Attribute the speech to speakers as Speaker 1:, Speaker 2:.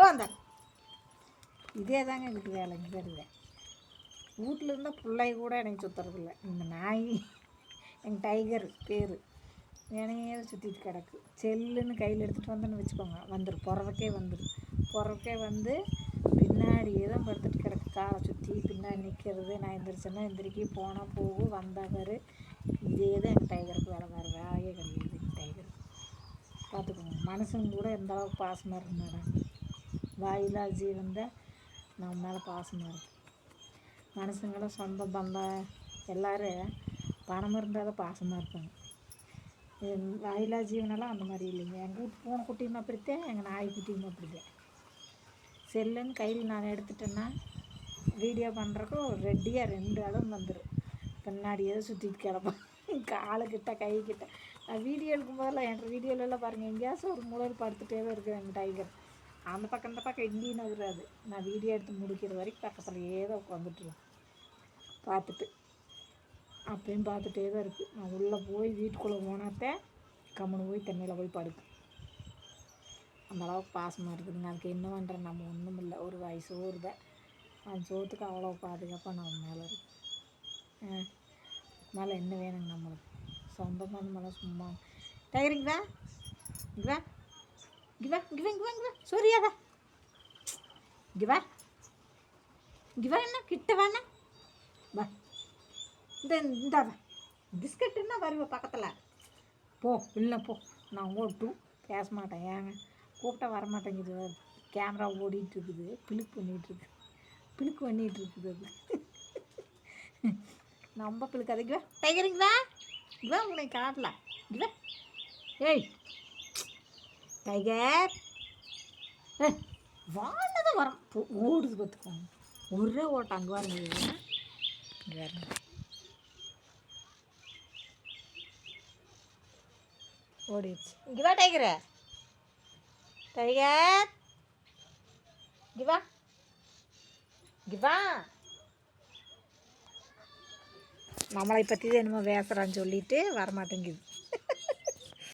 Speaker 1: ஓ அந்த இதே தாங்க எங்களுக்கு வேலை இங்கே வருது வீட்டில் இருந்தால் பிள்ளை கூட எனக்கு சுற்றுறதில்ல இந்த நாய் எங்கள் டைகர் பேர். எனையே சுற்றிட்டு கிடக்கு. செல்லுன்னு கையில் எடுத்துகிட்டு வந்தேன்னு வச்சுக்கோங்க. வந்துடும் புறவக்கே வந்துடும் புறவக்கே வந்து பின்னாடியே தான் படுத்துட்டு கிடக்கு. காலை சுற்றி பின்னாடி நிற்கிறது நான் எந்திரிச்சேன்னா எந்திரிக்கி போனால் போகும் வந்தால் பாரு. இதே தான் எங்கள் டைகருக்கு வேலை. வேறு வேலையே கிடையாது. எங்கள் டைகர் பார்த்துக்கோங்க. மனுஷங்க கூட எந்த அளவுக்கு பாசமாக இருக்கு வாயிலா ஜீவன் தான் நம்ம மேலே பாசமாக இருக்கு. மனுஷங்களும் சொந்த பந்தம் எல்லோரும் பணம் இருந்தால் தான் பாசமாக இருப்பாங்க. வாயிலா ஜீவனெல்லாம் அந்த மாதிரி இல்லைங்க. எங்கள் வீட்டு பூனை குட்டியும் அப்படித்தான் எங்கள் நாய் குட்டியும் அப்படித்தான் செல்லுன்னு கையில் நான் எடுத்துட்டேன்னா வீடியோ பண்ணுறக்கும் ரெடியாக ரெண்டு இடம் வந்துடும் பின்னாடியே சுற்றிட்டு கிடப்பான் காலுக்கிட்ட கை நான் வீடியோ எடுக்கும் போதெல்லாம் என் வீடியோலலாம் பாருங்கள் எங்கேயாச்சும் ஒரு மூலையில் படுத்துகிட்டே தான் இருக்குது எங்கள் டைகர் அந்த பக்கம் இந்த பக்கம் எங்கேயும் நகராது நான் வீடியோ எடுத்து முடிக்கிற வரைக்கும் பக்கத்துலையே தான் உட்காந்துட்டுருவேன் பார்த்துட்டு. அப்பயும் பார்த்துட்டே தான் இருக்குது நான் உள்ளே போய் வீட்டுக்குள்ளே போனாத்தே கம்முன்னு போய் தண்ணியில் போய் படுக்கு அந்த அளவுக்கு பாசமாக இருக்குதுங்க. அதுக்கு என்ன பண்ணுறேன் நம்ம ஒன்றும் இல்லை. ஒரு வயசு ஒரு தான் அந்த சோத்துக்கு அவ்வளோ பாதுகாப்பாக நம்ம மேலே இருக்கு. மேலே என்ன வேணுங்க நம்மளுக்கு? சொந்தமாக நம்மளாம் சும்மா. டைரிங் தான் இதுதான் இங்க வா இங்க வா இங்க வா இங்க வா இங்க வா சோரியாதா வா இங்க வா என்ன கிட்ட வாண்ணா வா இந்த இந்தா வா பிஸ்கட்டுன்னா வருவ பக்கத்தில்? போ இல்லை போ. நான் ஓட்டும் பேச மாட்டேன் ஏங்க? கூப்பிட்டா வரமாட்டேங்குது. கேமரா ஓடிட்டு இருக்குது பிளுக்கு பண்ணிகிட்டு இருக்கு பிளுக்கு பண்ணிகிட்டு இருக்குது அது நம்ம பிளுக்கு அதுக்கு வா டைகரிங் வா இங்க வா உன்னை காட்டல. இங்க ஏய் டைகர். வாழ்ந்ததும் வரும். வரோம் ஓடுது பார்த்துக்கோங்க ஒரே ஓட்டம் அங்கே வரணும் இங்கே ஓடிடுச்சு. இங்கே வா டைகர். டைகர். இங்கே வா. இங்கே வா. நம்மளை பற்றி தான் என்னமோ பேசுகிறான்னு சொல்லிட்டு வரமாட்டேங்குது.